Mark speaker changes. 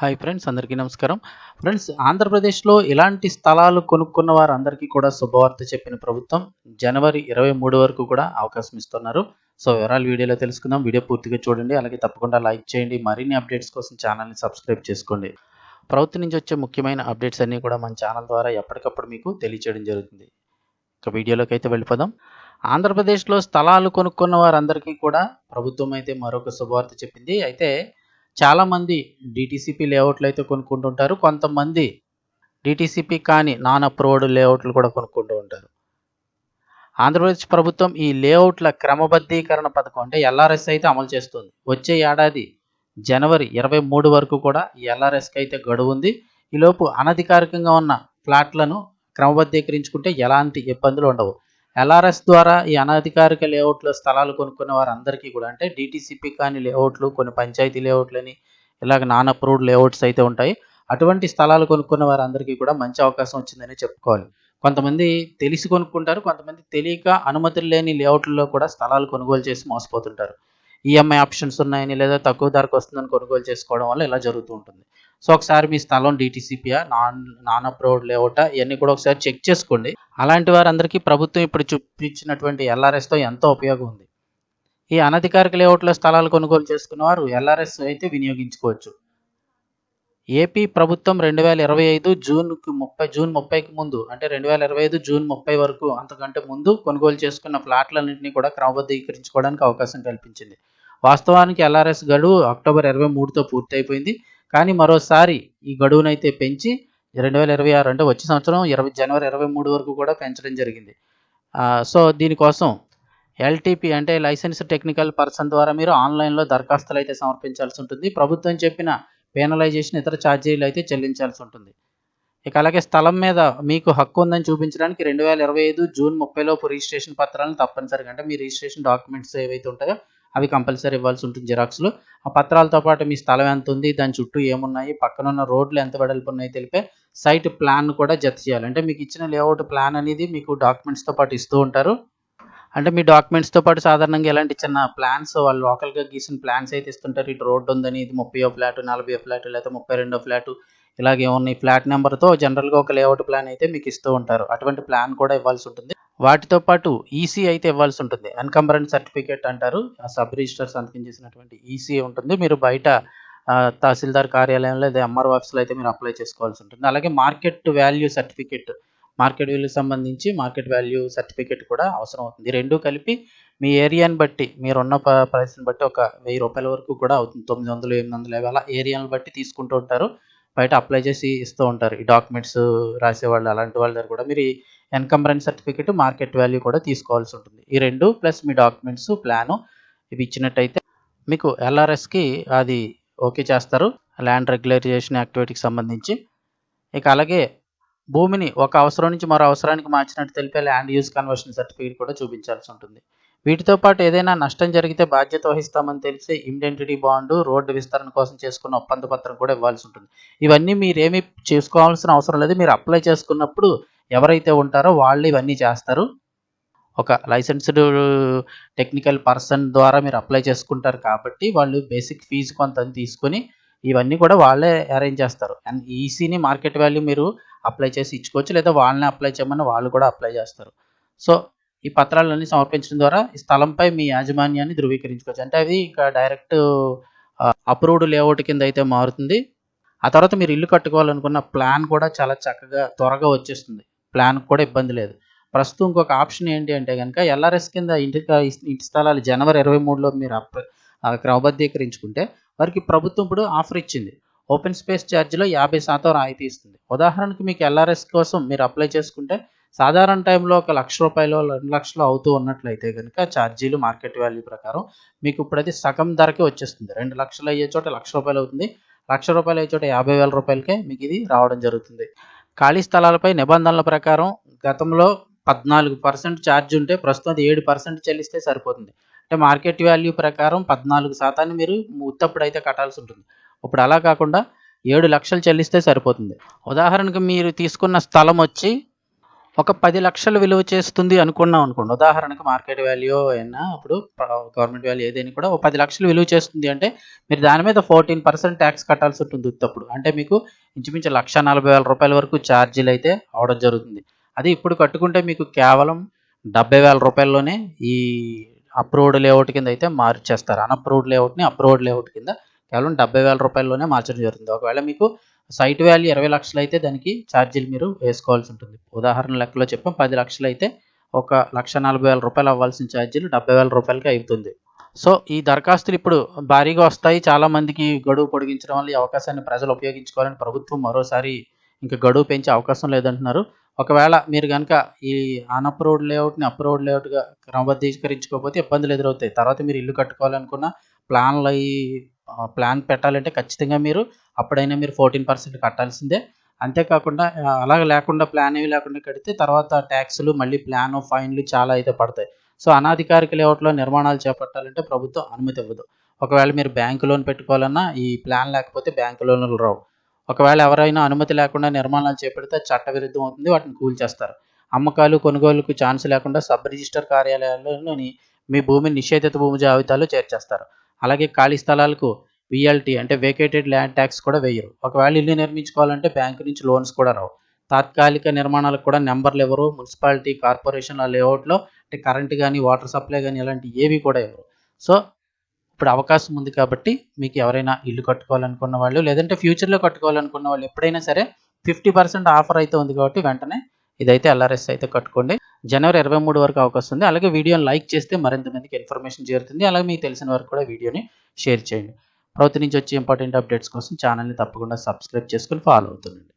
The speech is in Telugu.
Speaker 1: హాయ్ ఫ్రెండ్స్ అందరికీ నమస్కారం. ఫ్రెండ్స్ ఆంధ్రప్రదేశ్లో ఇలాంటి స్థలాలు కొనుక్కున్న వారందరికీ కూడా శుభవార్త చెప్పిన ప్రభుత్వం జనవరి ఇరవై మూడు వరకు కూడా అవకాశం ఇస్తున్నారు. సో వివరాలు వీడియోలో తెలుసుకుందాం. వీడియో పూర్తిగా చూడండి. అలాగే తప్పకుండా లైక్ చేయండి. మరిన్ని అప్డేట్స్ కోసం ఛానల్ని సబ్స్క్రైబ్ చేసుకోండి. ప్రభుత్వం నుంచి వచ్చే ముఖ్యమైన అప్డేట్స్ అన్నీ కూడా మన ఛానల్ ద్వారా ఎప్పటికప్పుడు మీకు తెలియచేయడం జరుగుతుంది. ఇక వీడియోలోకి అయితే వెళ్ళిపోదాం. ఆంధ్రప్రదేశ్లో స్థలాలు కొనుక్కున్న వారందరికీ కూడా ప్రభుత్వం అయితే మరొక శుభవార్త చెప్పింది. అయితే చాలామంది డిటీసీపీ లేఅవుట్లు అయితే కొనుక్కుంటుంటారు. కొంతమంది డిటీసీపీ కానీ నాన్ అప్రూవ్డ్ లేఅవుట్లు కూడా కొనుక్కుంటూ ఉంటారు. ఆంధ్రప్రదేశ్ ప్రభుత్వం ఈ లేఅవుట్ల క్రమబద్ధీకరణ పథకం అంటే ఎల్ఆర్ఎస్ అయితే అమలు చేస్తుంది. వచ్చే ఏడాది జనవరి ఇరవై మూడు వరకు కూడా ఈ ఎల్ఆర్ఎస్కి అయితే గడువు ఉంది. ఈలోపు అనధికారికంగా ఉన్న ఫ్లాట్లను క్రమబద్ధీకరించుకుంటే ఎలాంటి ఇబ్బందులు ఉండవు. ఎల్ఆర్ఎస్ ద్వారా ఈ అనధికారిక లేఅవుట్లో స్థలాలు కొనుక్కునే వారందరికీ కూడా అంటే డిటీసీపీ కానీ లేఅవుట్లు కొన్ని పంచాయతీ లేఅవుట్లని ఇలాగ నాన్ అప్రూవ్డ్ లేఅవుట్స్ అయితే ఉంటాయి. అటువంటి స్థలాలు కొనుక్కున్న వారందరికీ కూడా మంచి అవకాశం వచ్చిందని చెప్పుకోవాలి. కొంతమంది తెలిసి కొనుక్కుంటారు కొంతమంది తెలియక అనుమతులు లేని లేఅవుట్లలో కూడా స్థలాలు కొనుగోలు చేసి మోసపోతుంటారు. ఈఎంఐ ఆప్షన్స్ ఉన్నాయని లేదా తక్కువ ధరకు వస్తుందని కొనుగోలు చేసుకోవడం వల్ల ఇలా జరుగుతూ ఉంటుంది. సో ఒకసారి మీ స్థలం డిటీసీపీయా నాన్ నాన్ అప్రూవ్డ్ లేఅవుటా ఇవన్నీ కూడా ఒకసారి చెక్ చేసుకోండి. అలాంటి వారందరికీ ప్రభుత్వం ఇప్పుడు చూపించినటువంటి ఎల్ఆర్ఎస్తో ఎంతో ఉపయోగం ఉంది. ఈ అనధికారిక లేఅవుట్లో స్థలాలు కొనుగోలు చేసుకున్న వారు ఎల్ఆర్ఎస్ అయితే వినియోగించుకోవచ్చు. ఏపీ ప్రభుత్వం రెండు వేల ఇరవై ఐదు జూన్కి ముప్పై జూన్ ముప్పైకి ముందు అంటే రెండు వేల ఇరవై ఐదు జూన్ ముప్పై వరకు అంతకంటే ముందు కొనుగోలు చేసుకున్న ఫ్లాట్లన్నింటినీ కూడా క్రమబద్ధీకరించుకోవడానికి అవకాశం కల్పించింది. వాస్తవానికి ఎల్ఆర్ఎస్ గడువు అక్టోబర్ ఇరవై మూడుతో పూర్తయిపోయింది. కానీ మరోసారి ఈ గడువునైతే పెంచి రెండు వేల ఇరవై ఆరు అంటే వచ్చే సంవత్సరం ఇరవై జనవరి ఇరవై మూడు వరకు కూడా పెంచడం జరిగింది. సో దీనికోసం ఎల్టీపీ అంటే లైసెన్స్ టెక్నికల్ పర్సన్ ద్వారా మీరు ఆన్లైన్లో దరఖాస్తులు అయితే సమర్పించాల్సి ఉంటుంది. ప్రభుత్వం చెప్పిన పేనలైజేషన్ ఇతర ఛార్జీలు అయితే చెల్లించాల్సి ఉంటుంది. ఇక అలాగే స్థలం మీద మీకు హక్కు ఉందని చూపించడానికి రెండు వేల ఇరవై ఐదు జూన్ ముప్పైలోపు రిజిస్ట్రేషన్ పత్రాలను తప్పనిసరిగా అంటే మీ రిజిస్ట్రేషన్ డాక్యుమెంట్స్ ఏవైతే ఉంటాయో అవి కంపల్సరీ ఇవ్వాల్సి ఉంటుంది జిరాక్స్లు. ఆ పత్రాలతో పాటు మీ స్థలం ఎంత ఉంది దాని చుట్టూ ఏమున్నాయి పక్కనున్న రోడ్లు ఎంత వెడల్పు ఉన్నాయి తెలిపే సైట్ ప్లాన్ కూడా జత చేయాలి. అంటే మీకు ఇచ్చిన లేఅవుట్ ప్లాన్ అనేది మీకు డాక్యుమెంట్స్తో పాటు ఇస్తూ ఉంటారు. అంటే మీ డాక్యుమెంట్స్తో పాటు సాధారణంగా ఎలాంటి చిన్న ప్లాన్స్ వాళ్ళు లోకల్గా గీసిన ప్లాన్స్ అయితే ఇస్తుంటారు. ఇటు రోడ్డు ఉందని ఇది ముప్పై ఫ్లాట్ నలభై ఫ్లాట్ లేకపోతే ముప్పై రెండో ఫ్లాట్ ఇలాగే ఉన్నాయి ఫ్లాట్ నెంబర్తో జనరల్గా ఒక లేఅవుట్ ప్లాన్ అయితే మీకు ఇస్తూ ఉంటారు. అటువంటి ప్లాన్ కూడా ఇవ్వాల్సి ఉంటుంది. వాటితో పాటు ఈసీ అయితే ఇవ్వాల్సి ఉంటుంది. ఎన్కంబరెన్స్ సర్టిఫికేట్ అంటారు. ఆ సబ్ రిజిస్టర్ సంతకం చేసినటువంటి ఈసీ ఉంటుంది. మీరు బయట తహసీల్దార్ కార్యాలయంలో లేదా ఎంఆర్ఓ ఆఫీస్లో అయితే మీరు అప్లై చేసుకోవాల్సి ఉంటుంది. అలాగే market value certificate market value సంబంధించి మార్కెట్ వాల్యూ సర్టిఫికేట్ కూడా అవసరం అవుతుంది. రెండు కలిపి మీ ఏరియాని బట్టి మీరున్న ప్రైస్ని బట్టి ఒక వెయ్యి రూపాయల వరకు కూడా అవుతుంది. తొమ్మిది వందలు ఎనిమిది వందలు అలా ఏరియాని బట్టి తీసుకుంటూ ఉంటారు. బయట అప్లై చేసి ఇస్తూ ఉంటారు. ఈ డాక్యుమెంట్స్ రాసేవాళ్ళు అలాంటి వాళ్ళ దగ్గర కూడా మీరు ఎన్కంబరెన్స్ సర్టిఫికేట్ మార్కెట్ వాల్యూ కూడా తీసుకోవాల్సి ఉంటుంది. ఈ రెండు ప్లస్ మీ డాక్యుమెంట్స్ ప్లాను ఇవి ఇచ్చినట్టయితే మీకు ఎల్ఆర్ఎస్కి అది ఓకే చేస్తారు. ల్యాండ్ రెగ్యులరైజేషన్ యాక్టివిటీకి సంబంధించి. ఇక అలాగే భూమిని ఒక అవసరం నుంచి మరో అవసరానికి మార్చినట్టు తెలిపే ల్యాండ్ యూజ్ కన్వర్షన్ సర్టిఫికేట్ కూడా చూపించాల్సి ఉంటుంది. వీటితో పాటు ఏదైనా నష్టం జరిగితే బాధ్యత వహిస్తామని తెలిసే ఇండెంటిటీ బాండు రోడ్డు విస్తరణ కోసం చేసుకున్న ఒప్పంద పత్రం కూడా ఇవ్వాల్సి ఉంటుంది. ఇవన్నీ మీరేమీ చేసుకోవాల్సిన అవసరం లేదు. మీరు అప్లై చేసుకున్నప్పుడు ఎవరైతే ఉంటారో వాళ్ళు ఇవన్నీ చేస్తారు. ఒక లైసెన్స్డ్ టెక్నికల్ పర్సన్ ద్వారా మీరు అప్లై చేసుకుంటారు కాబట్టి వాళ్ళు బేసిక్ ఫీజు కొంత తీసుకొని ఇవన్నీ కూడా వాళ్ళే అరేంజ్ చేస్తారు. అండ్ ఈసీని మార్కెట్ వాల్యూ మీరు అప్లై చేసి ఇచ్చుకోవచ్చు. లేదా వాళ్ళని అప్లై చేయమని వాళ్ళు కూడా అప్లై చేస్తారు. సో ఈ పత్రాలన్నీ సమర్పించడం ద్వారా ఈ స్థలంపై మీ యాజమాన్యాన్ని ధృవీకరించుకోవచ్చు. అంటే అది ఇంకా డైరెక్ట్ అప్రూవ్డ్ లేఅవుట్ కింద అయితే మారుతుంది. ఆ తర్వాత మీరు ఇల్లు కట్టుకోవాలనుకున్న ప్లాన్ కూడా చాలా చక్కగా త్వరగా వచ్చేస్తుంది. ప్లాన్ కూడా ఇబ్బంది లేదు. ప్రస్తుతం ఇంకొక ఆప్షన్ ఏంటి అంటే కనుక ఎల్ఆర్ఎస్ కింద ఇంటి ఇంటి స్థలాలు జనవరి ఇరవై మూడులో మీరు క్రమబద్ధీకరించుకుంటే వారికి ప్రభుత్వం ఇప్పుడు ఆఫర్ ఇచ్చింది. ఓపెన్ స్పేస్ ఛార్జీలో యాభై శాతం రాయితీ ఇస్తుంది. ఉదాహరణకు మీకు ఎల్ఆర్ఎస్ కోసం మీరు అప్లై చేసుకుంటే సాధారణ టైంలో ఒక లక్ష రూపాయలు రెండు లక్షలు అవుతూ ఉన్నట్లయితే కనుక ఛార్జీలు మార్కెట్ వాల్యూ ప్రకారం మీకు ఇప్పుడు అది సగం ధరకే వచ్చేస్తుంది. రెండు లక్షలు అయ్యే చోట లక్ష రూపాయలు అవుతుంది. లక్ష రూపాయలు అయ్యే చోట యాభై వేల రూపాయలకే మీకు ఇది రావడం జరుగుతుంది. ఖాళీ స్థలాలపై నిబంధనల ప్రకారం గతంలో పద్నాలుగు పర్సెంట్ ఛార్జ్ ఉంటే ప్రస్తుతం అది ఏడు పర్సెంట్ చెల్లిస్తే సరిపోతుంది. అంటే మార్కెట్ వాల్యూ ప్రకారం పద్నాలుగు శాతాన్ని మీరు ఉత్తప్పుడు అయితే కట్టాల్సి ఉంటుంది. ఇప్పుడు అలా కాకుండా ఏడు లక్షలు చెల్లిస్తే సరిపోతుంది. ఉదాహరణకు మీరు తీసుకున్న స్థలం వచ్చి ఒక పది లక్షలు విలువ చేస్తుంది అనుకున్నాం అనుకోండి. ఉదాహరణకు మార్కెట్ వాల్యూ అయినా అప్పుడు గవర్నమెంట్ వాల్యూ ఏదైనా కూడా ఒక పది లక్షలు విలువ చేస్తుంది అంటే మీరు దాని మీద ఫోర్టీన్ పర్సెంట్ ట్యాక్స్ కట్టాల్సి ఉంటుంది ఉత్తప్పుడు. అంటే మీకు ఇంచుమించు లక్ష నలభై వేల రూపాయల వరకు ఛార్జీలు అయితే అవడం జరుగుతుంది. అది ఇప్పుడు కట్టుకుంటే మీకు కేవలం డెబ్బై వేల రూపాయల్లోనే ఈ అప్రూవ్డ్ లేఅవుట్ కింద అయితే మార్చేస్తారు. అన్అప్రూవ్డ్ లేఅవుట్ని అప్రూవ్డ్ లేఅవుట్ కింద కేవలం డెబ్బై వేల రూపాయల్లోనే మార్చడం జరుగుతుంది. ఒకవేళ మీకు సైట్ వాల్యూ ఇరవై లక్షలు అయితే దానికి ఛార్జీలు మీరు వేసుకోవాల్సి ఉంటుంది. ఉదాహరణ లెక్కలో చెప్పాం పది లక్షలు అయితే ఒక లక్ష నలభై వేల రూపాయలు అవ్వాల్సిన ఛార్జీలు డెబ్బై వేల రూపాయలకి అవుతుంది సో ఈ దరఖాస్తులు ఇప్పుడు భారీగా వస్తాయి. చాలామందికి గడువు పొడిగించడం వల్ల ఈ అవకాశాన్ని ప్రజలు ఉపయోగించుకోవాలని ప్రభుత్వం మరోసారి ఇంకా గడువు పెంచే అవకాశం లేదంటున్నారు. ఒకవేళ మీరు కనుక ఈ అన్అప్రూవ్డ్ లేఅవుట్ని అప్రూవ్డ్ లేఅవుట్గా క్రమబద్ధీకరించుకోకపోతే ఇబ్బందులు ఎదురవుతాయి. తర్వాత మీరు ఇల్లు కట్టుకోవాలనుకున్న ప్లాన్లు అవి ప్లాన్ పెట్టాలంటే ఖచ్చితంగా మీరు అప్పుడైనా మీరు ఫోర్టీన్ పర్సెంట్ కట్టాల్సిందే. అంతేకాకుండా అలాగ లేకుండా ప్లాన్ ఏవి లేకుండా కడితే తర్వాత ట్యాక్సులు మళ్ళీ ప్లాన్ ఫైన్లు చాలా అయితే పడతాయి. సో అనాధికారిక లేఅవుట్లో నిర్మాణాలు చేపట్టాలంటే ప్రభుత్వం అనుమతి ఇవ్వదు. ఒకవేళ మీరు బ్యాంకు లోన్ పెట్టుకోవాలన్నా ఈ ప్లాన్ లేకపోతే బ్యాంకు లోన్లు రావు. ఒకవేళ ఎవరైనా అనుమతి లేకుండా నిర్మాణాలు చేపడితే చట్టవిరుద్ధం అవుతుంది వాటిని కూల్చేస్తారు అమ్మకాలు కొనుగోలుకు ఛాన్స్ లేకుండా సబ్ రిజిస్టర్ కార్యాలయాల్లోని మీ భూమిని నిషేధిత భూమి జాబితాలో చేర్చేస్తారు. అలాగే ఖాళీ స్థలాలకు విఎల్టీ అంటే వేకేటెడ్ ల్యాండ్ ట్యాక్స్ కూడా వేయరు. ఒకవేళ ఇల్లు నిర్మించుకోవాలంటే బ్యాంకు నుంచి లోన్స్ కూడా రావు. తాత్కాలిక నిర్మాణాలకు కూడా నెంబర్లు ఎవరు? మున్సిపాలిటీ కార్పొరేషన్ లేఅవుట్లో అంటే కరెంట్ కానీ వాటర్ సప్లై కానీ ఇలాంటి ఏవి కూడా ఇవ్వరు సో ఇప్పుడు అవకాశం ఉంది కాబట్టి మీకు ఎవరైనా ఇల్లు కట్టుకోవాలనుకున్న వాళ్ళు లేదంటే ఫ్యూచర్లో కట్టుకోవాలనుకున్న వాళ్ళు ఎప్పుడైనా సరే ఫిఫ్టీ పర్సెంట్ ఆఫర్ అయితే ఉంది కాబట్టి వెంటనే ఇదైతే ఎల్ఆర్ఎస్ అయితే కట్టుకోండి. జనవరి ఇరవై మూడు వరకు అవకాశం ఉంది. అలాగే వీడియోని లైక్ చేస్తే మరింత మందికి ఇన్ఫర్మేషన్ చేరుతుంది. అలాగే మీకు తెలిసిన వరకు కూడా వీడియోని షేర్ చేయండి. ప్రభుత్వం నుంచి వచ్చే ఇంపార్టెంట్ అప్డేట్స్ కోసం ఛానల్ని తప్పకుండా సబ్స్క్రైబ్ చేసుకుని ఫాలో అవుతుండండి.